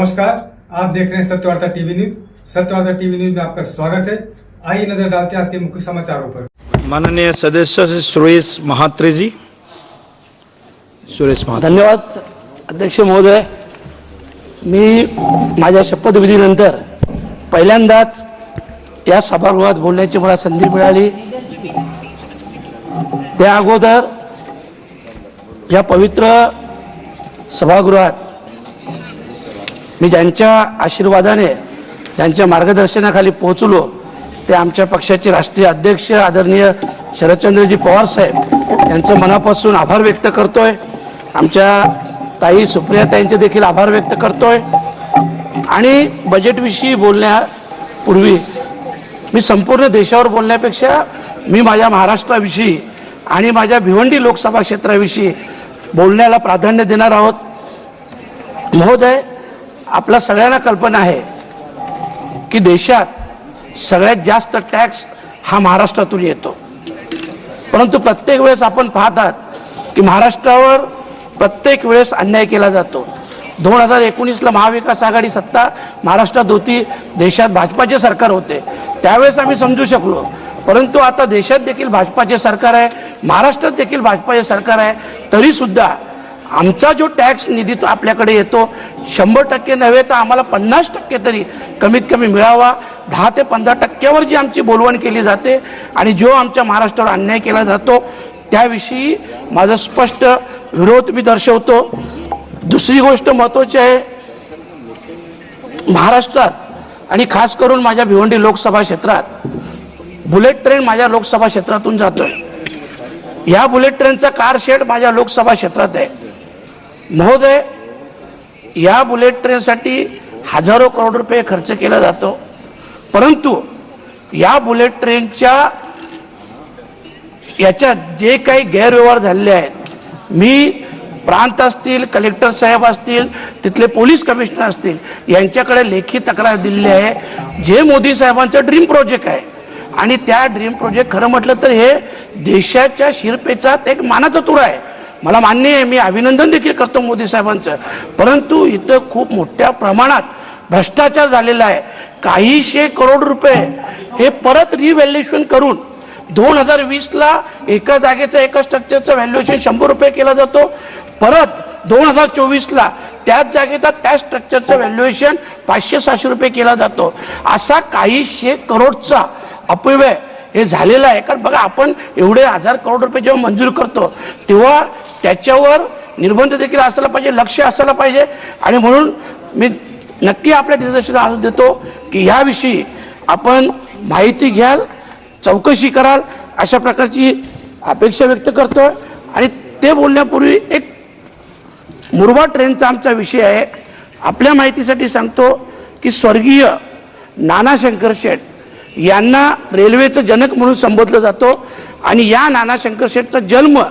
नमस्कार आप देख रहे हैं Satyavarta TV news. Satyavarta TV news में आपका स्वागत है। आइए नजर डालते हैं आज के मुख्य समाचारों पर। माननीय सदस्य श्री सुरेश महात्रे जी। सुरेश महात्रे। धन्यवाद अध्यक्ष महोदय। मी माझ्या शपथविधीनंतर पहिल्यांदाच या सभागृहात बोलण्याची मला संधी मिळाली. त्या अगोदर या पवित्र सभागृहात मी ज्यांच्या आशीर्वादाने ज्यांच्या मार्गदर्शनाखाली पोहोचलो ते आमच्या पक्षाचे राष्ट्रीय अध्यक्ष आदरणीय शरदचंद्रजी पवार साहेब यांचं मनापासून आभार व्यक्त करतोय. आमच्या ताई सुप्रियाताईंचे देखील आभार व्यक्त करतोय. आणि बजेटविषयी बोलण्यापूर्वी मी संपूर्ण देशावर बोलण्यापेक्षा मी माझ्या महाराष्ट्राविषयी आणि माझ्या भिवंडी लोकसभा क्षेत्राविषयी बोलण्याला प्राधान्य देणार आहोत. महोदय आपल्या सगळ्यांना कल्पना आहे की देशात सगळ्यात जास्त टॅक्स हा महाराष्ट्रातून येतो. परंतु प्रत्येक वेळेस आपण पाहतात की महाराष्ट्रावर प्रत्येक वेळेस अन्याय केला जातो. दोन हजार एकोणीसला महाविकास आघाडी सत्ता महाराष्ट्रात होती देशात भाजपाचे सरकार होते. त्यावेळेस आम्ही समजू शकलो. परंतु आता देशात देखील भाजपाचे सरकार आहे महाराष्ट्रात देखील भाजपाचे सरकार आहे तरीसुद्धा आमचा जो टॅक्स निधी तो आपल्याकडे येतो शंभर टक्के नव्हे तर आम्हाला पन्नास टक्के तरी कमीत कमी मिळावा. दहा ते पंधरा टक्क्यावर जी आमची बोलवण केली जाते आणि जो आमच्या महाराष्ट्रावर अन्याय केला जातो त्याविषयी माझा स्पष्ट विरोध मी दर्शवतो. दुसरी गोष्ट महत्त्वाची आहे महाराष्ट्रात आणि खास करून माझ्या भिवंडी लोकसभा क्षेत्रात बुलेट ट्रेन माझ्या लोकसभा क्षेत्रातून जातोय. या बुलेट ट्रेनचा कार शेड माझ्या लोकसभा क्षेत्रात आहे. महोदय या बुलेट ट्रेनसाठी हजारो करोड रुपये खर्च केला जातो. परंतु या बुलेट ट्रेनच्या याच्यात जे काही गैरव्यवहार झालेले आहेत मी प्रांत असतील कलेक्टर साहेब असतील तिथले पोलीस कमिशनर असतील यांच्याकडे लेखी तक्रार दिलेली आहे. जे मोदी साहेबांचं ड्रीम प्रोजेक्ट आहे. आणि त्या ड्रीम प्रोजेक्ट खरं म्हटलं तर हे देशाच्या शिरपेचात एक मानाचा तुरा आहे. मला मान्य आहे मी अभिनंदन देखील करतो मोदी साहेबांचं. परंतु इथं खूप मोठ्या प्रमाणात भ्रष्टाचार झालेला आहे. काहीशे करोड रुपये हे परत रिव्हॅल्युएशन करून दोन हजार वीसला एका जागेचं एका स्ट्रक्चरचं व्हॅल्युएशन शंभर रुपये केला जातो. परत दोन हजार चोवीसला त्याच जागेचा त्या स्ट्रक्चरचं व्हॅल्युएशन पाचशे सहाशे रुपये केला जातो. असा काहीशे करोडचा अपव्यय हे झालेलं आहे. कारण बघा आपण एवढे हजार करोड रुपये जेव्हा मंजूर करतो तेव्हा त्याच्यावर निर्बंध देखील असायला पाहिजे लक्ष असायला पाहिजे. आणि म्हणून मी नक्की आपल्या निदर्शनास आणून देतो की ह्याविषयी आपण माहिती घ्याल चौकशी कराल अशा प्रकारची अपेक्षा व्यक्त करतोय. आणि ते बोलण्यापूर्वी एक मुरबा ट्रेनचा आमचा विषय आहे. आपल्या माहितीसाठी सांगतो की स्वर्गीय नाना शंकर शेठ यांना रेल्वेचं जनक म्हणून संबोधलं जातो. आणि या नाना शंकर शेठचा जन्म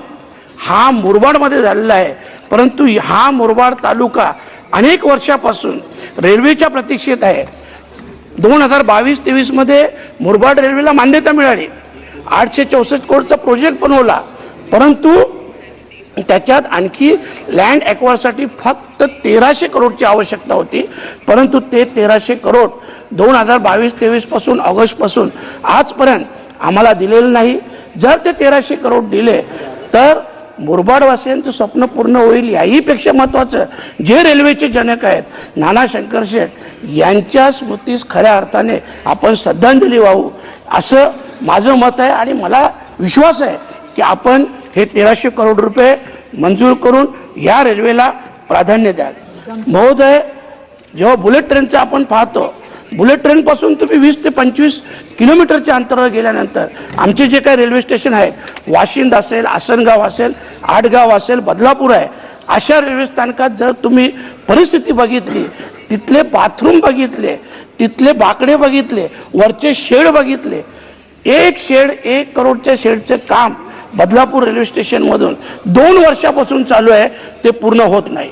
हा मुरबाडमध्ये झालेला आहे. परंतु हा मुरबाड तालुका अनेक वर्षापासून रेल्वेच्या प्रतीक्षेत आहे. दोन हजार बावीस तेवीसमध्ये मुरबाड रेल्वेला मान्यता मिळाली. आठशे चौसष्ट कोटीचा प्रोजेक्ट बनवला. परंतु त्याच्यात आणखी लँड ॲक्वायरसाठी फक्त तेराशे करोडची आवश्यकता होती. परंतु ते तेराशे करोड दोन हजार बावीस तेवीसपासून ऑगस्टपासून आजपर्यंत आम्हाला दिलेलं नाही. जर ते तेराशे करोड दिले तर मुरबाडवासियांचं स्वप्न पूर्ण होईल याहीपेक्षा महत्त्वाचं जे रेल्वेचे जनक आहेत नाना शंकर शेठ यांच्या स्मृतीस खऱ्या अर्थाने आपण श्रद्धांजली वाहू. असं माझं मत आहे आणि मला विश्वास आहे की आपण हे तेराशे करोड रुपये मंजूर करून या रेल्वेला प्राधान्य द्याल. महोदय जेव्हा बुलेट ट्रेनचं आपण पाहतो बुलेट ट्रेनपासून तुम्ही वीस ते पंचवीस किलोमीटरच्या अंतरावर गेल्यानंतर आमचे जे काही रेल्वे स्टेशन आहेत वाशिंद असेल आसनगाव असेल आडगाव असेल बदलापूर आहे अशा रेल्वे स्थानकात जर तुम्ही परिस्थिती बघितली तिथले बाथरूम बघितले तिथले बाकडे बघितले वरचे शेड बघितले एक शेड एक करोडच्या शेडचे काम बदलापूर रेल्वे स्टेशनमधून दोन वर्षापासून चालू आहे ते पूर्ण होत नाही.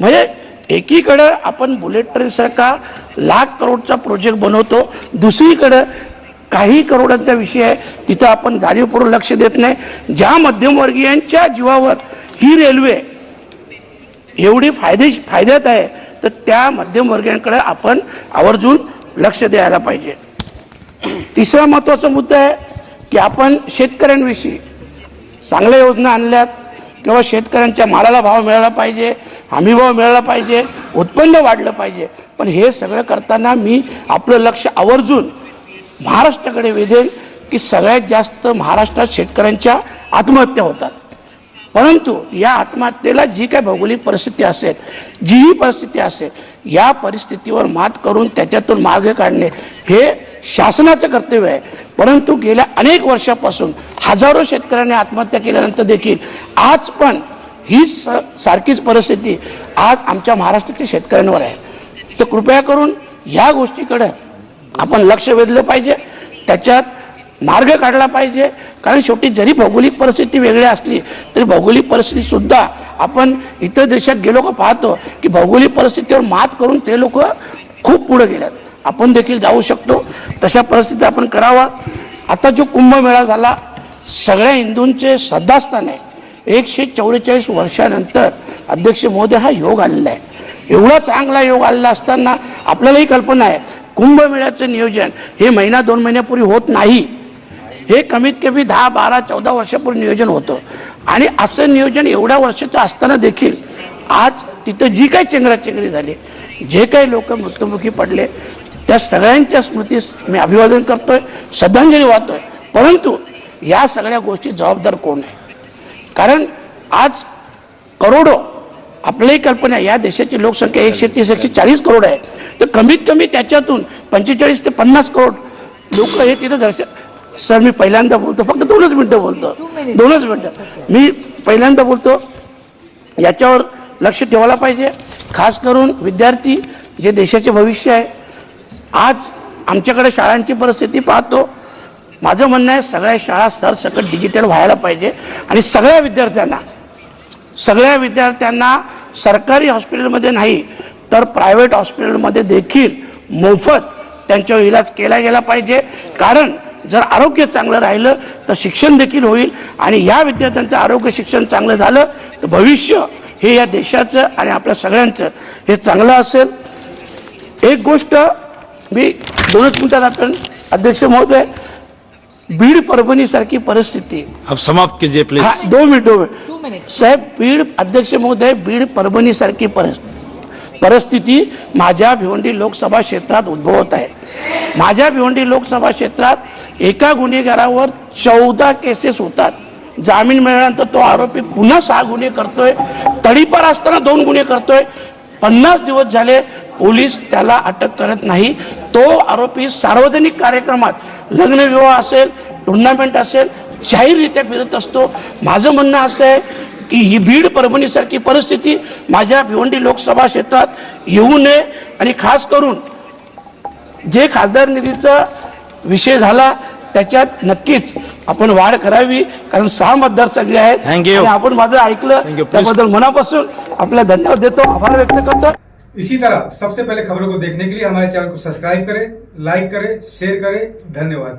म्हणजे एकीकडं आपण बुलेट ट्रेनसारखा लाख करोडचा प्रोजेक्ट बनवतो दुसरीकडं काही करोडांचा विषय आहे. तिथं आपण जाणीवपूर्वक लक्ष देत नाही. ज्या मध्यमवर्गीयांच्या जीवावर ही रेल्वे एवढी फायदेश फायद्यात आहे तर त्या मध्यमवर्गीयांकडे आपण आवर्जून लक्ष द्यायला पाहिजे. तिसरा महत्त्वाचा मुद्दा आहे की आपण शेतकऱ्यांविषयी चांगल्या योजना आणल्यात किंवा शेतकऱ्यांच्या मालाला भाव मिळाला पाहिजे हमीभाव मिळाला पाहिजे उत्पन्न वाढलं पाहिजे. पण हे सगळं करताना मी आपलं लक्ष आवर्जून महाराष्ट्राकडे वेधेल की सगळ्यात जास्त महाराष्ट्रात शेतकऱ्यांच्या आत्महत्या होतात. परंतु या आत्महत्येला जी काय भौगोलिक परिस्थिती असेल जीही परिस्थिती असेल या परिस्थितीवर मात करून त्याच्यातून मार्ग काढणे हे शासनाचं कर्तव्य आहे. परंतु गेल्या अनेक वर्षापासून हजारो शेतकऱ्यांनी आत्महत्या केल्यानंतर देखील आज पण ही स सारखीच परिस्थिती आज आमच्या महाराष्ट्राच्या शेतकऱ्यांवर आहे. तर कृपया करून या गोष्टीकडे आपण लक्ष वेधलं पाहिजे. त्याच्यात मार्ग काढला पाहिजे. कारण शेवटी जरी भौगोलिक परिस्थिती वेगळी असली तरी भौगोलिक परिस्थिती सुद्धा आपण इतर देशात गेलो का पाहतो की भौगोलिक परिस्थितीवर मात करून ते लोक खूप पुढे गेल्यात. आपण देखील जाऊ शकतो. तशा परिस्थिती आपण करावा. आता जो कुंभमेळा झाला सगळ्या हिंदूंचे श्रद्धास्थान आहे एकशे चौवेचाळीस वर्षानंतर अध्यक्ष मोदी हा योग आलेला आहे एवढा चांगला योग आलेला असताना आपल्यालाही कल्पना आहे. कुंभमेळ्याचं नियोजन. हे महिना दोन महिन्यापूर्वी होत नाही. हे कमीत कमी दहा बारा चौदा वर्षापूर्वी नियोजन होतं. आणि असं नियोजन एवढ्या वर्षाचं असताना देखील आज तिथं जी काही चेंगराचेंगरी झाली जे काही लोक मृत्युमुखी पडले त्या सगळ्यांच्या स्मृतीस मी अभिवादन करतोय श्रद्धांजली वाहतोय. परंतु या सगळ्या गोष्टी जबाबदार कोण आहे? कारण आज करोडो आपल्याही कल्पना आहे, या देशाची लोकसंख्या एकशे तीस एकशे चाळीस करोड आहे. तर कमीत कमी त्याच्यातून पंचेचाळीस ते पन्नास करोड लोक हे तिथं दर्शन सर मी पहिल्यांदा बोलतो फक्त दोनच मिनिटं बोलतो. दोनच मिनिटं. मी पहिल्यांदा बोलतो याच्यावर लक्ष ठेवायला पाहिजे. खास करून विद्यार्थी जे देशाचे भविष्य आहे आज आमच्याकडे शाळांची परिस्थिती पाहतो. माझं म्हणणं आहे सगळ्या शाळा सरसकट डिजिटल व्हायला पाहिजे आणि सगळ्या विद्यार्थ्यांना सगळ्या विद्यार्थ्यांना सरकारी हॉस्पिटलमध्ये नाही तर प्रायव्हेट हॉस्पिटलमध्ये देखील मोफत त्यांच्यावर इलाज केला गेला पाहिजे. कारण जर आरोग्य चांगलं राहिलं तर शिक्षण देखील होईल. आणि या विद्यार्थ्यांचं आरोग्य शिक्षण चांगलं झालं तर भविष्य हे या देशाचं आणि आपल्या सगळ्यांचं हे चांगलं असेल. एक गोष्ट मी दोनच मिनिटात आपण अध्यक्ष महोदय बीड परभणी सारखी परिस्थिती. अब समाप्त कीजिए प्लीज हा दोन मिनिट दोन मिनिट. साहेब बीड अध्यक्ष महोदय बीड परभणी सारखी परिस्थिती माझ्या भिवंडी लोकसभा क्षेत्रात उद्भवत आहे. माझ्या भिवंडी लोकसभा क्षेत्रात एका गुन्हेगारावर चौदा केसेस होतात. जामीन मिळाल्यानंतर तो आरोपी पुन्हा सहा गुन्हे करतोय. तडीपार असताना दोन गुन्हे करतोय. पन्नास दिवस झाले पोलीस त्याला अटक करत नाही. तो आरोपी सार्वजनिक कार्यक्रमात लग्नविवाह असेल टुर्नामेंट असेल जाहीररित्या फिरत असतो. माझं म्हणणं असं आहे की ही बीड परभणीसारखी परिस्थिती माझ्या भिवंडी लोकसभा क्षेत्रात येऊ नये आणि खास करून जे खासदार निधीचा विषय झाला त्याच्यात नक्कीच आपण वाढ करावी कारण सहा मतदारसंघ आहेत. आपण माझं ऐकलं. त्याबद्दल मनापासून आपला धन्यवाद देतो. आभार व्यक्त करतो. इसी तरह सबसे पहले खबरों को देखने के लिए हमारे चैनल को सब्सक्राइब करें लाइक करें शेयर करें. धन्यवाद.